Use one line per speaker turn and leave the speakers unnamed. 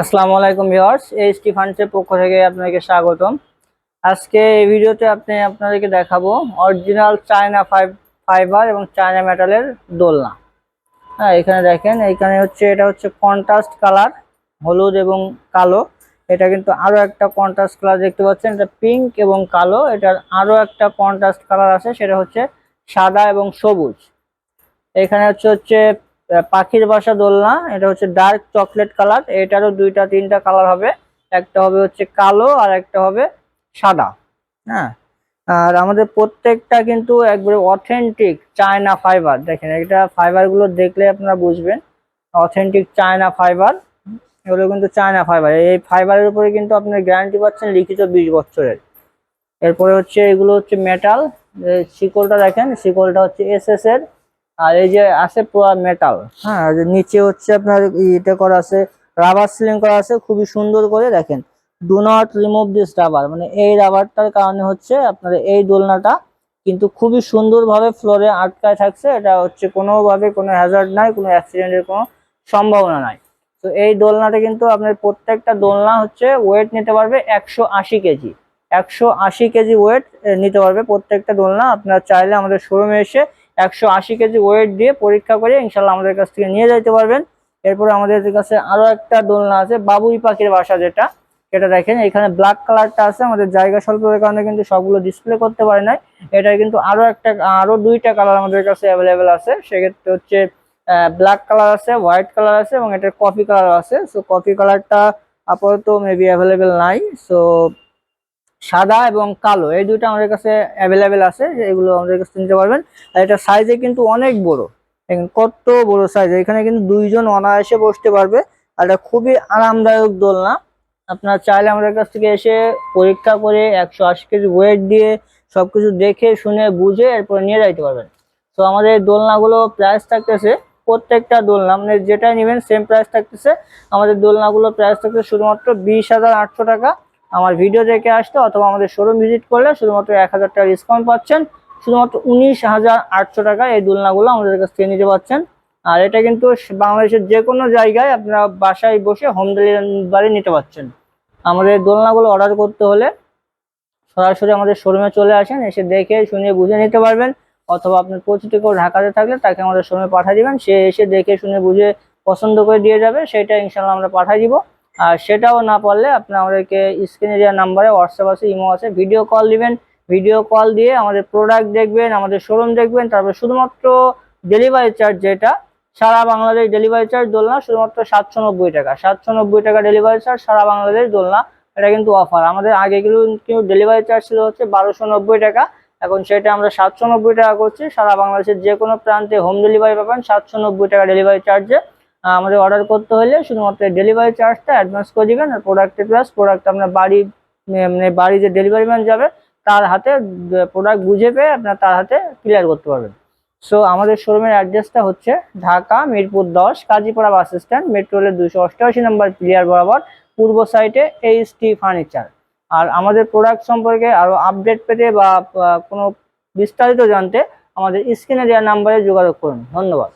আসসালামু আলাইকুম viewers HT ফান্ডসের পক্ষ থেকে আপনাকে স্বাগতম। আজকে এই ভিডিওতে আপনি আপনাদেরকে দেখাবো অরিজিনাল চায়না ফাইবার এবং চায়না মেটালের দোলনা। হ্যাঁ এখানে দেখেন, এখানে হচ্ছে, এটা হচ্ছে কন্ট্রাস্ট কালার হলুদ এবং কালো। এটা কিন্তু আরও একটা কন্ট্রাস্ট কালার দেখতে পাচ্ছেন, এটা পিঙ্ক এবং কালো। এটার আরও একটা কন্ট্রাস্ট কালার আছে, সেটা হচ্ছে সাদা এবং সবুজ। এখানে হচ্ছে হচ্ছে পাখির বাসা দোলনা, এটা হচ্ছে ডার্ক চকলেট কালার এটারও দুইটা, তিনটা কালার হবে। একটা হবে হচ্ছে কালো আর একটা হবে সাদা। হ্যাঁ? আর আমাদের প্রত্যেকটা কিন্তু একবারে অথেন্টিক চায়না ফাইবার দেখেন, এটা ফাইবারগুলো দেখলে আপনারা বুঝবেন অথেন্টিক চায়না ফাইবার এগুলো কিন্তু চায়না ফাইবার এই ফাইবারের উপরে কিন্তু আপনার গ্যারান্টি পাচ্ছেন লিখিত বিশ বছরের। এরপরে হচ্ছে এগুলো হচ্ছে মেটাল শিকলটা দেখেন, শিকলটা হচ্ছে এস এর। আর এই যে আছে পুরো মেটাল হ্যাঁ নিচে হচ্ছে আপনার এটা করা আছে রাবার সিলিং করা আছে, খুবই সুন্দর করে দেখেন। Do not remove this rubber মানে এই রাবারটার কারণে হচ্ছে আপনার এই দোলনাটা কিন্তু খুবই সুন্দরভাবে ফ্লোরে আটকায় থাকছে। এটা হচ্ছে কোনোভাবে কোনো হ্যাজার্ড নাই, কোনো অ্যাক্সিডেন্টের কোনো সম্ভাবনা নাই। তো এই দোলনাটা কিন্তু আপনার প্রত্যেকটা দোলনা হচ্ছে ওয়েট নিতে পারবে একশো আশি কেজি। একশো আশি কেজি ওয়েট নিতে পারবে প্রত্যেকটা দোলনা। আপনারা চাইলে আমাদের শোরুমে এসে একশো আশি কেজি ওয়েট দিয়ে পরীক্ষা করে ইনশাল্লাহ আমাদের কাছ থেকে নিয়ে যেতে পারবেন। এরপরে আমাদের কাছে আরও একটা দোলনা আছে, বাবুই পাখির বাসা যেটা। এটা দেখেন, এখানে ব্ল্যাক কালারটা আছে, আমাদের জায়গা স্বল্পতার কারণে কিন্তু সবগুলো ডিসপ্লে করতে পারে নাই। এটা কিন্তু আরও একটা আরও দুইটা কালার আমাদের কাছে অ্যাভেলেবেল আছে। সেক্ষেত্রে হচ্ছে ব্ল্যাক কালার আছে হোয়াইট কালার আছে এবং এটার কফি কালার আছে। সো কফি কালারটা আপাতত মেবি অ্যাভেলেবেল নাই। সো সাদা এবং কালো, এই দুটো আমাদের কাছে অ্যাভেলেবেল আছে এগুলো আমাদের কাছে নিতে পারবেন। আর এটা সাইজে কিন্তু অনেক বড়। কত বড় সাইজ এখানে কিন্তু দুইজন অনায়াসে বসতে পারবে। আর এটা খুবই আরামদায়ক দোলনা। আপনার চাইলে আমাদের কাছ থেকে এসে পরীক্ষা করে একশো আশি কেজি ওয়েট দিয়ে সবকিছু দেখে, শুনে, বুঝে এরপর নিয়ে যাইতে পারবেন। তো আমাদের দোলনাগুলো প্রাইস থাকতেছে প্রত্যেকটা দোলনা। মানে যেটা নেবেন সেম প্রাইস থাকতেছে। আমাদের দোলনাগুলো প্রাইস থাকতেছে শুধুমাত্র বিশ হাজার আটশো টাকা। আমার ভিডিও দেখে আসতে অথবা আমাদের শোরুম ভিজিট করলে শুধুমাত্র এক হাজার টাকা ডিসকাউন্ট পাচ্ছেন। শুধুমাত্র উনিশ হাজার আটশো টাকা এই দোলনাগুলো আমাদের কাছ থেকে নিতে পারছেন আর এটা কিন্তু বাংলাদেশের যে কোনো জায়গায় আপনারা বাসায় বসে হোম ডেলিভারি নিতে পারছেন আমাদের দোলনাগুলো অর্ডার করতে হলে সরাসরি আমাদের শোরুমে চলে আসেন, এসে দেখে শুনে বুঝে নিতে পারবেন। অথবা আপনার পরিচিত কেউ ঢাকাতে থাকলে তাকে আমাদের শোরুমে পাঠিয়ে দিবেন। সে এসে দেখে শুনে বুঝে পছন্দ করে দিয়ে যাবে, সেটা ইনশাল্লাহ আমরা পাঠিয়ে দিব। আর সেটাও না পারলে আপনি আমাদেরকে স্ক্রিনে দেওয়া নাম্বারে হোয়াটসঅ্যাপ আছে ইমো আছে ভিডিও কল দিবেন। ভিডিও কল দিয়ে আমাদের প্রোডাক্ট দেখবেন, আমাদের শোরুম দেখবেন। তারপর শুধুমাত্র ডেলিভারি চার্জ যেটা, সারা বাংলাদেশ ডেলিভারি চার্জ দোলনা শুধুমাত্র সাতশো নব্বই টাকা। সাতশো নব্বই টাকা ডেলিভারি চার্জ সারা বাংলাদেশ দোলনা, এটা কিন্তু অফার আমাদের আগে কিন্তু ডেলিভারি চার্জ ছিল হচ্ছে বারোশো নব্বই টাকা। এখন সেটা আমরা সাতশো নব্বই টাকা করছি। সারা বাংলাদেশের যে কোনো প্রান্তে হোম ডেলিভারি পাবেন সাতশো নব্বই টাকা ডেলিভারি চার্জে আমাদের অর্ডার করতে হলে শুধুমাত্র ডেলিভারি চার্জটা অ্যাডভান্স করে দিবেন আর প্রোডাক্টের প্লাস প্রোডাক্ট আপনার বাড়ি মানে বাড়ি যে ডেলিভারি ম্যান যাবে, তার হাতে প্রোডাক্ট বুঝে পেয়ে আপনার তার হাতে ক্লিয়ার করতে পারবেন। সো আমাদের শোরুমের অ্যাড্রেসটা হচ্ছে ঢাকা, মিরপুর দশ কাজীপাড়া বাস স্ট্যান্ড মেট্রো রেলের দুশো অষ্টআশি নম্বর প্লেয়ার বরাবর, পূর্ব সাইডে এইচটি ফার্নিচার আর আমাদের প্রোডাক্ট সম্পর্কে আরও আপডেট পেতে বা কোনো বিস্তারিত জানতে আমাদের স্ক্রিনে দেওয়া নাম্বারে যোগাযোগ করুন। ধন্যবাদ।